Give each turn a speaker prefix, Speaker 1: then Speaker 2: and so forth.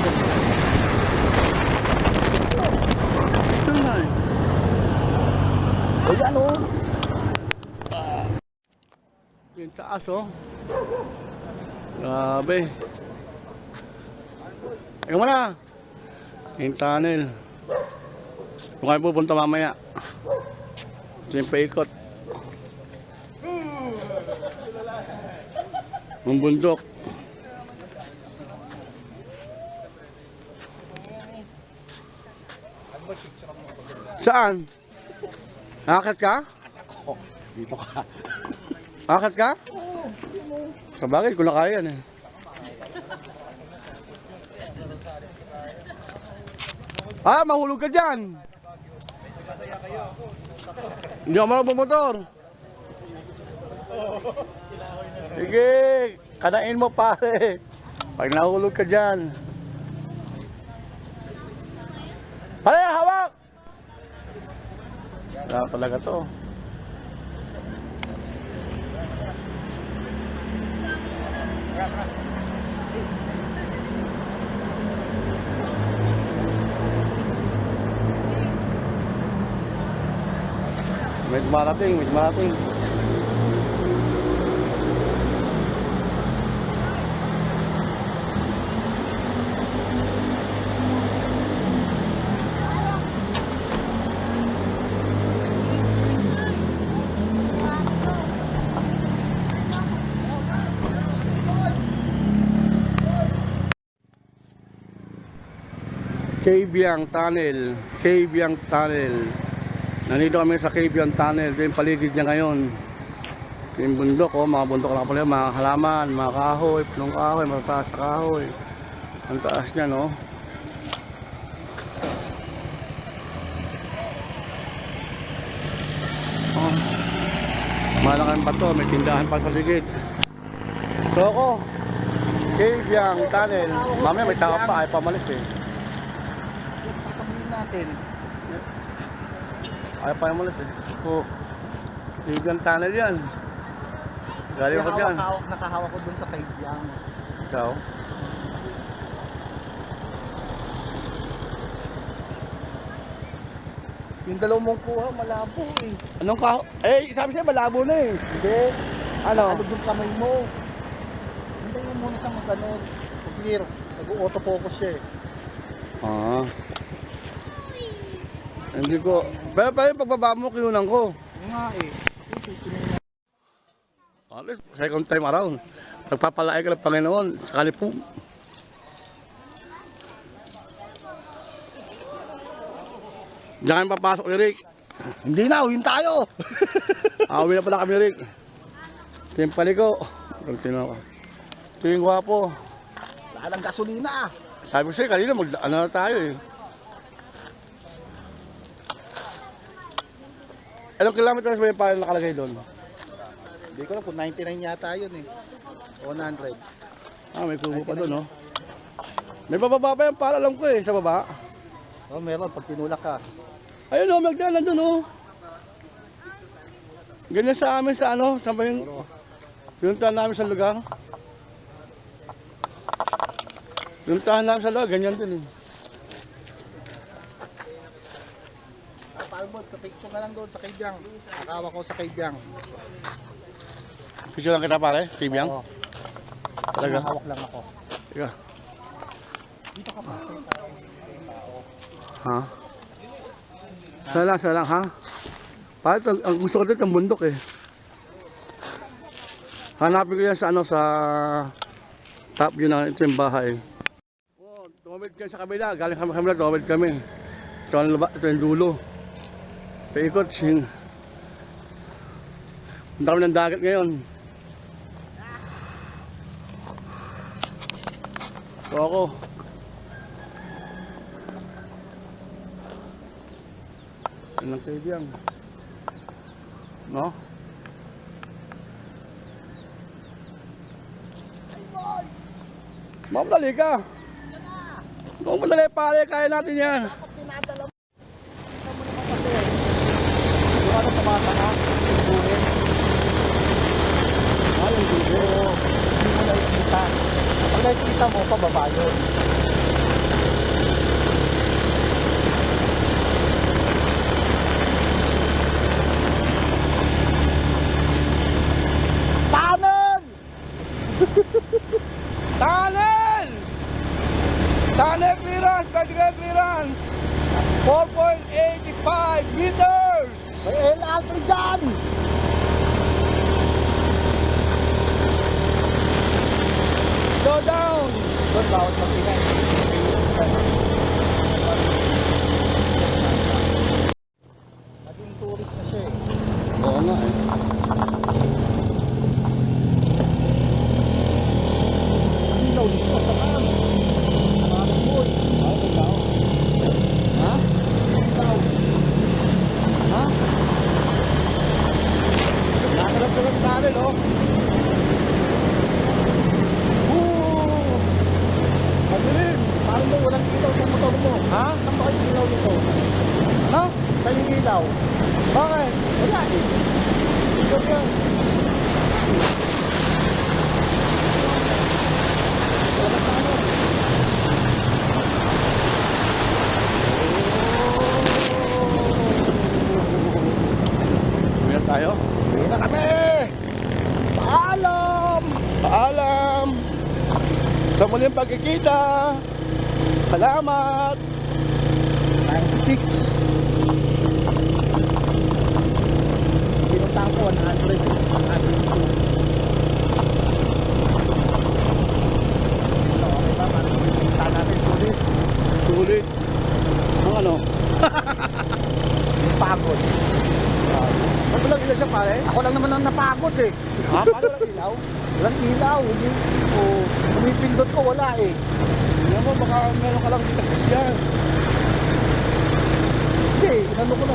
Speaker 1: Eh.
Speaker 2: O.
Speaker 1: Yung taas oh. Grabe. Ikaw mo na. Yung tunnel. Kung kayo pupunta mamaya. Ito yung paikot. Yung bundok. Saan? Nakakit ka?
Speaker 2: Dito ka.
Speaker 1: Akit ka? Sa bagay, kung na kaya yan eh. Ah, mahulog ka dyan. Hindi ako marunong bumotor. Sige, kanain mo pare. Pag nahulog ka dyan. Pare, hawak! Wala talaga to. May dumarating, may dumarating. Cabiang Tunnel, Cabiang Tunnel. Nandito kami sa Cabiang Tunnel, ito yung paligid niya ngayon. Yung bundok, oh, mga bundok lang pala, mga halaman, mga kahoy, punong kahoy, matataas na kahoy. Ang taas niya, no? Oh. Malaking bato, may tindahan pa sa paligid. So ako, Cabiang Tunnel. Mamaya may tao pa, ay pamalis eh.
Speaker 2: Natin.
Speaker 1: Ay pa malas eh. Oo. Cabiang Tunnel yan. Galing ako dyan.
Speaker 2: Nakahawak, nakahawak ko dun sa kaibyang.
Speaker 1: Ikaw?
Speaker 2: Yung dalawang mong kuha, malabo eh.
Speaker 1: Anong ka? Eh, sabi sa'yo malabo na eh.
Speaker 2: Hindi.
Speaker 1: Ano?
Speaker 2: Ano yung kamay mo? Hindi mo muna siyang mag-ano. Clear. Nag-autofocus siya eh.
Speaker 1: Ah. Hindi ko. Pero pero yung pagbaba mo, kinunan ko.
Speaker 2: Yung nga eh.
Speaker 1: Alis, second time around. Nagpapalaay ka ng Panginoon. Sakali po. Diyan kami papasok ni Rick.
Speaker 2: Hindi na, uwin tayo.
Speaker 1: Uwi na pala kami ni Rick. Ito yung paliko. Continue ka. Ito yung gwapo.
Speaker 2: Wala ng gasolina ah.
Speaker 1: Sabi ko sa'yo, kanina mag ano na tayo eh. Ilang kilometers ba yung pala nakalagay doon?
Speaker 2: Hindi ko na kung 99 yata yun eh. 100.
Speaker 1: Ah, may kubo pa doon, no? May bababa pa yung pala alam ko eh, sa baba.
Speaker 2: Oh, meron pag tinulak ka.
Speaker 1: Ayun o, Magdala nandun o. Ganyan sa amin sa ano, sa ba yung,
Speaker 2: Puro.
Speaker 1: yung tahan namin sa lugar. Yung tahan namin sa lugar, ganyan din eh.
Speaker 2: Palmod, picture ka lang doon sa kaibyang. Nakawa ko sa kaibyang.
Speaker 1: Picture lang kita pare, Tibyang.
Speaker 2: Oo.
Speaker 1: Talaga.
Speaker 2: Hawak lang ako.
Speaker 1: Ika.
Speaker 2: Dito ka pa.
Speaker 1: Ha? Sana lang, sana lang, ha? Bakit ang, ang gusto ko dito ang bundok eh. Hanapin ko yan sa ano, sa top view na ito yung bahay. Oh, tumawid kami sa kabila. Galing kami kabila, tumawid kami. Ito ang laba, ito yung dulo. Paikot. Punta kami ng dagat ngayon. So ako. Yan ang kaibigan. No? Mamadali ka. Mamadali pare, kaya natin yan.
Speaker 2: May El Alto!
Speaker 1: Go down!
Speaker 2: Go down sa Pinay. Ilaw?
Speaker 1: Bakit?
Speaker 2: Wala eh. Yan. Sa ano.
Speaker 1: Meron tayo?
Speaker 2: Uwi na kami! Paalam!
Speaker 1: Paalam! Sa muling pagkikita! Salamat!
Speaker 2: 96. Pinuntahan ko 100. 102. So, okay ba? Parang pinunta natin ulit.
Speaker 1: Sulit. Ang ano?
Speaker 2: Yung pagod.
Speaker 1: Ba't walang ilaw siya pare?
Speaker 2: Ako lang naman ang napagod eh.
Speaker 1: Ha? Paano walang ilaw?
Speaker 2: Walang ilaw. Hindi, oh, pumipindot ko, wala eh.
Speaker 1: Hindi mo, baka meron ka lang dito sa yan.
Speaker 2: Hindi, inano ko na.